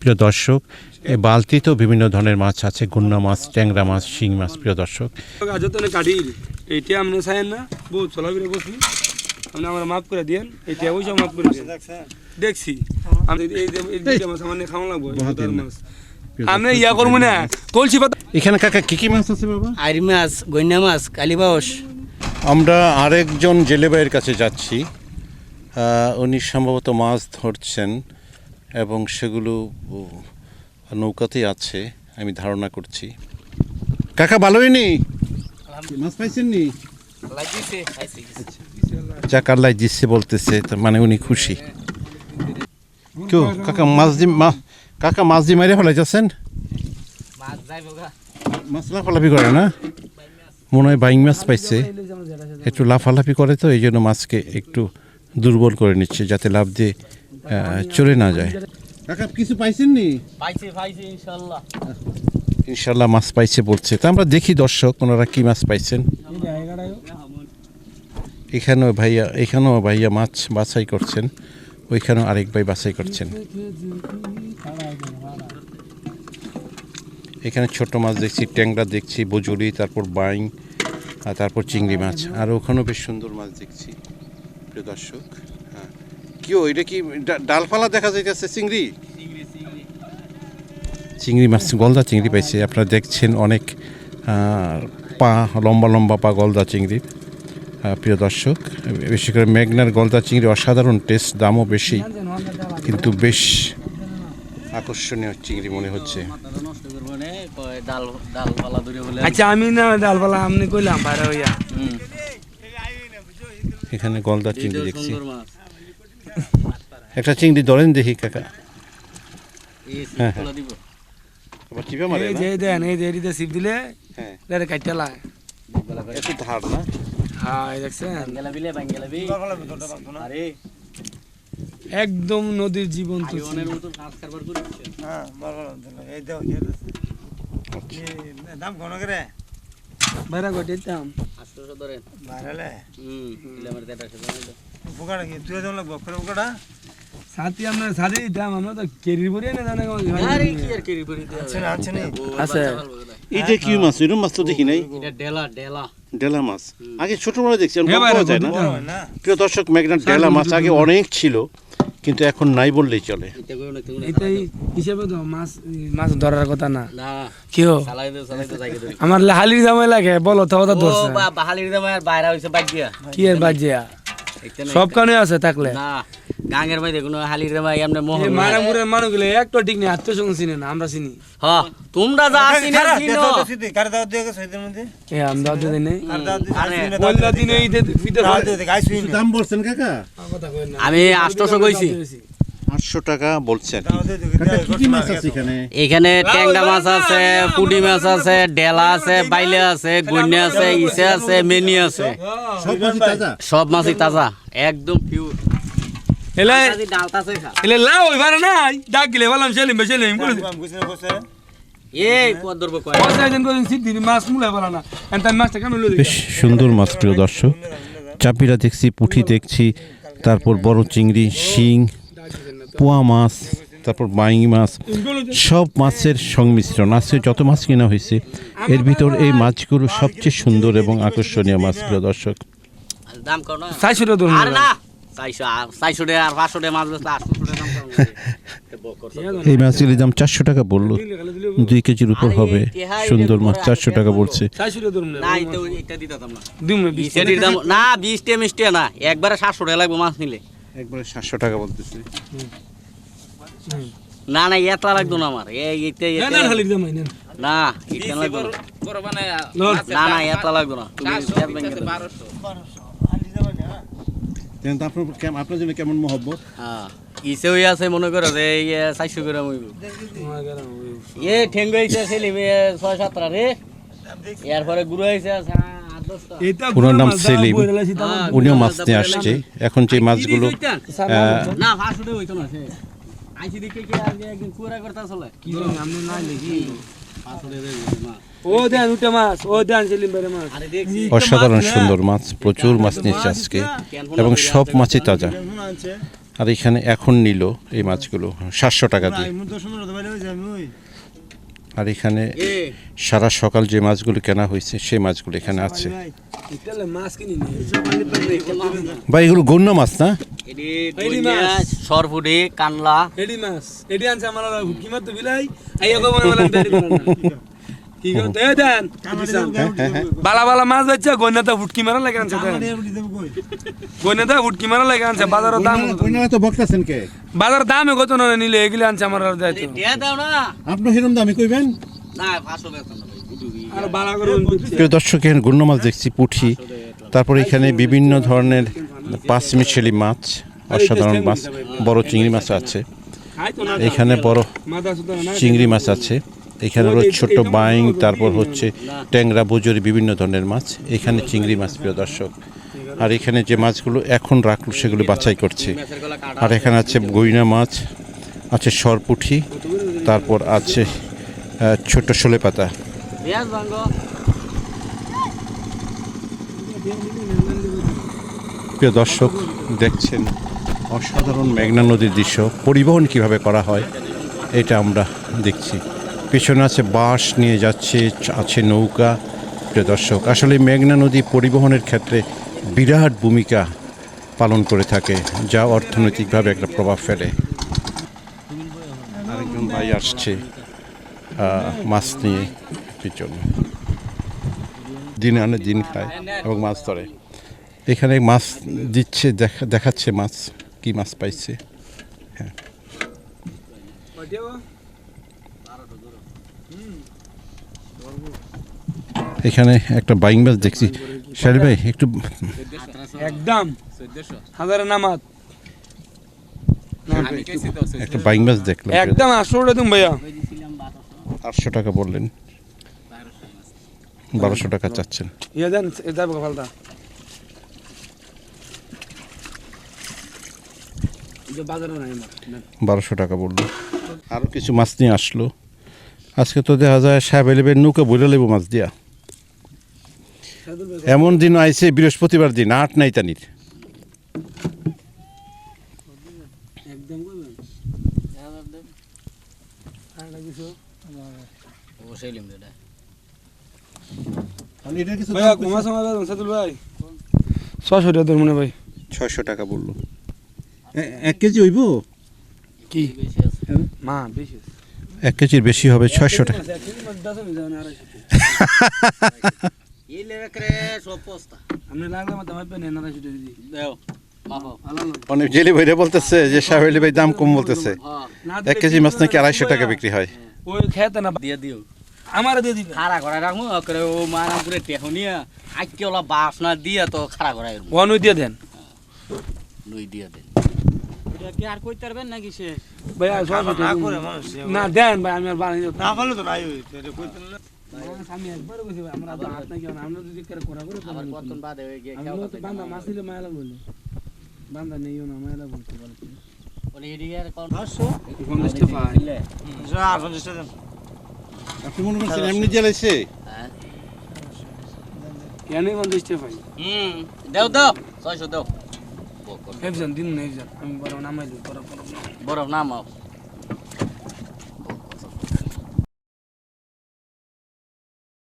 প্রিয় দর্শক এই বালতিতেও বিভিন্ন ধরনের মাছ আছে গুন্না মাছ ট্যাংরা মাছ শিং মাছ প্রিয় দর্শক। এইটা আপনি চাইেন না বহুত চলাফেরা করছি। আপনি আমার মাফ করে দিয়েন এইটা ওইসব মাফ করে দিয়েন। দেখছি ইয়া এখানে কাকা কি কি মাছ আছে বাবা? আইরি মাছ গইনা মাছ কালীবাউস আমরা আরেকজন জেলে ভাইয়ের কাছে যাচ্ছি। আহ, উনি সম্ভবত মাছ ধরছেন। এবং সেগুলো ও, নৌকাতেই আছে আমি ধারণা করছি। কাকা ভালোই নি? মাছ পাইছেন নি? লাগিছে যা কাল্লাই দিচ্ছে বলতেছে তার মানে উনি খুশি। কেউ কাকা মাছ দি মা কাকা মাছ দি মারে যাইব গা। মাছ লাফালাফি করে না? মনে হয় বাইং মাছ পাইছে। একটু লাফালাফি করে তো এই জন্য মাছকে একটু দুর্বল করে নিচ্ছে যাতে লাভ দিয়ে চলে না যায়। কাকা কিছু পাইছেন নি? পাইছে পাইছে ইনশাআল্লাহ। ইনশাল্লাহ মাছ পাইছে বলছে। তা আমরা দেখি দর্শক ওনারা কি মাছ পাইছেন। এখানেও ভাইয়া এখানেও ভাইয়া মাছ বাছাই করছেন। ওইখানেও আরেক ভাই বাছাই করছেন। এখানে ছোট মাছ দেখছি ট্যাংরা দেখছি বজুরি তারপর বাইং আর তারপর চিংড়ি মাছ। আর ওখানেও বেশ সুন্দর মাছ দেখছি প্রিয় দর্শক। হ্যাঁ কি ও, এটা কি ডা- ডালপালা দেখা যাইতেছে চিংড়ি? চিংড়ি মাছ গলদা চিংড়ি পাইছে। আপনারা দেখছেন অনেক পা লম্বা লম্বা পা গলদা চিংড়ি। প্রিয় দর্শক বেশি করে মেঘনার গলদা চিংড়ি অসাধারণ টেস্ট দামও বেশি কিন্তু বেশ আকর্ষণীয় চিংড়ি মনে হচ্ছে। আচ্ছা আমি না ডালপালা আপনি কইলাম হইয়া। এখানে গলদা চিংড়ি দেখছি। একটা চিংড়ি ধরেন দেখি কাকা। এই হ্যাঁ, সিপগুলো দিব। আবার চিপে মারে এই না? যে দেন এই যে এটিতে সিপ দিলে হ্যাঁ। এটা কাটতে লাই একটু ধার না? হ্যাঁ এই দেখছেন? বাঙ্গেলা বিলে বাঙ্গেলা বি আরে। একদম নদীর মতো মাছ কারবার করছে। বাইরে কইতাম 800 ধরেন। হুম ইলে আমার দেটা সাথী আপনার সাথে দিতাম আমরা তো কেরির পরে না জানে আরে কি আর কেরি পরি আছে আছে। এইটা কি মাছ? এরকম মাছ তো দেখি নাই। এটা ডেলা ডেলা। ডেলা মাছ। আগে ছোটবেলা দেখছি এখন বড় পাওয়া যায় না? প্রিয় দর্শক মেঘনার ডেলা মাছ আগে অনেক ছিল কিন্তু এখন নাই বললেই চলে। এটাই হিসেবে তো মাছ মাছ ধরার কথা না। না। কি হো? চালাই দে চালাই দে যাইকে ধরি আমার হালির জামাই লাগে বলো তো কথা ও ধরছে। বা বাহালির আর বাইরে হইছে বাদ দিয়া। কি এর বাজিয়া সব কানে আছে থাকলে। না গাঙ্গের হালির মোহ মারা মুরে একটা ঠিক নেই আত্মীয় সঙ্গে চিনি না আমরা চিনি। হ্যাঁ তোমরা যা চিনে চিনো। এ আমরা তো নেই। আরে বললা দিনে এই যে ভিতর দাম বলছেন কাকা? আমি 800 কইছি। আটশো টাকা বলছেন। আছে এখানে? ট্যাংরা মাছ আছে পুডি মাছ আছে ডেলা আছে বাইলে আছে গুইনা আছে ইসে আছে মেনি আছে। সব মাছই তাজা? একদম পিওর এলে এলে লাও এবারে নাই। ডাক গেলে বললাম সেলিম বে সেলিম বেশ সুন্দর মাছ প্রিয় দর্শক। চাপিরা দেখছি পুঁটি দেখছি তারপর বড় চিংড়ি শিং পোয়া মাছ তারপর বাইং মাছ সব মাছের সংমিশ্রণ। আজকে যত মাছ কেনা হয়েছে এর ভিতর এই মাছগুলো সবচেয়ে সুন্দর এবং আকর্ষণীয় মাছ প্রিয় দর্শক। এই মাছগুলির দাম চারশো টাকা বলল। দুই কেজির উপর হবে। সুন্দর মাছ চারশো টাকা বলছে। না এটা এটা দিতাম না দুই মিনিট বিশ টাকার দাম না বিশ টাকা মিষ্টি না একবারে সাতশো টাকা লাগবে মাছ নিলে। একবারে সাতশো টাকা বলতেছে। না না এত লাগতো না আমার। না এটা- লাগতো না না। লাগতো না। আপনার কেমন আপনার জন্য কেমন মহব্বত? হ্যাঁ ইসে হয়ে আছে মনে করো যে এই চারশো গ্রাম হইব। এ ঠেঙ্গো হয়েছে সেলিম এ ছয় সাতটা রে। এরপরে গুরু হয়েছে ওনার নাম সেলিম। হ্যাঁ, উনিও মাছ নিয়ে আসছে। এখন যে মাছগুলো অসাধারণ সুন্দর মাছ প্রচুর মাছ নিচ্ছে আজকে। এবং সব মাছই তাজা। আর এখানে এখন নিল এই মাছগুলো সাতশো টাকা দিয়ে। আর এখানে সারা সকাল যে মাছগুলো কেনা হয়েছে সেই মাছগুলো এখানে আছে। ভাই এগুলো গণ্য মাছ না। সরপুরি কানলা। এডি মাছ এডি আনছে আমার বালা বালা মাছ যাচ্ছে গন্যাতে হুটকি মারা লাগে আনছে গন্যাতে হুটকি মারা লাগে আনছে বাজারের দাম তো বক্তাছেন কে? বাজার দামে কত না নিলে এগুলি আনছে আমার আর যাইতো আপনি হিরম দামি কইবেন? না পাঁচশো বেতন প্রিয় দর্শক এখানে গণ্য মাছ দেখছি পুঁটি তারপর এখানে বিভিন্ন ধরনের পাঁচ মিশেলি মাছ অসাধারণ মাছ বড় চিংড়ি মাছ আছে। এখানে বড় চিংড়ি মাছ আছে। এখানে হলো ছোট বাইং তারপর হচ্ছে ট্যাংরা বুজুরি বিভিন্ন ধরনের মাছ। এখানে চিংড়ি মাছ প্রিয় দর্শক। আর এখানে যে মাছগুলো এখন রাখল সেগুলো বাছাই করছে। আর এখানে আছে গইনা মাছ আছে সরপুঠি তারপর আছে ছোট শোলে পাতা। প্রিয় দর্শক দেখছেন অসাধারণ মেঘনা নদীর দৃশ্য। পরিবহন কীভাবে করা হয় এটা আমরা দেখছি। পিছনে আছে বাঁশ, নিয়ে যাচ্ছে, আছে নৌকা। প্রিয় দর্শক, আসলে মেঘনা নদী পরিবহনের ক্ষেত্রে বিরাট ভূমিকা পালন করে থাকে, যা অর্থনৈতিকভাবে একটা প্রভাব ফেলে। আরেকজন ভাই আসছে মাছ নিয়ে পিছনে দিন আনে, দিন খায় এবং মাছ ধরে। এখানে মাছ দিচ্ছে, দেখা, দেখাচ্ছে মাছ, কি মাছ পাইছে? এখানে একটা বাইং মাছ দেখছি। শালি ভাই একটু একদম। হাজারে নামাত। একটা বাইং মাছ দেখলাম। একদম আসলে তুমি ভাইয়া। আটশো টাকা বললেন। বারোশো টাকা চাচ্ছেন। ইয়ে দেন যাবে ফালতা। বারোশো টাকা বলল। আরও কিছু মাছ নিয়ে আসলো। আজকে তো দেখা যায় সাহেব এলেবের নৌকা বলে লেবো মাছ দিয়া। এমন দিন আইছে বৃহস্পতিবার দিন আট নাই তানির। টাকা তোর মনে ভাই। ছয়শো টাকা বলল। এক কেজি হইব? কি? মা বেশি এক কেজির বেশি হবে ছয়শো টাকা। না অনেক জেলি ভাইরা বলতেছে যে সাহেব এলি ভাই দাম কম বলতেছে। এক কেজি মাছ নাকি আড়াইশো টাকা বিক্রি হয়। ওই খেতে না দিয়ে দিও। আমার দিয়ে দিবে খাড়া করা। রাখব করে। ও মারাম করে টেহনিয়া আজকে ওলা বাসনা দিয়া তো খাড়া করা ওয়ান দিয়ে দেন লই দিয়া দেন কি আর কইতে পারবেন নাকি সে ভাইয়া ছশো টাকা না দেন ভাই আমি আর না পারলে তো নাই আমি একবার কইছি ভাই আমরা তো হাত নাই কেন আমরা যদি করে করা করে আবার কতক্ষণ বাদে হয়ে গিয়ে কেউ তো বান্দা মাছ নিলে মায়া বান্দা নেইও না মায়া লাগবে বলে বলে এদিকে আর কোন পঞ্চাশটা পাই। আপনি মনে করছেন এমনি জ্বালাইছে? হ্যাঁ। কেন পঞ্চাশটা পাই? হুম দেও দাও ছয়শো দাও। হেফজান দিন না হেফজান আমি বড় নামাই দিই বড় বরফ নামাও।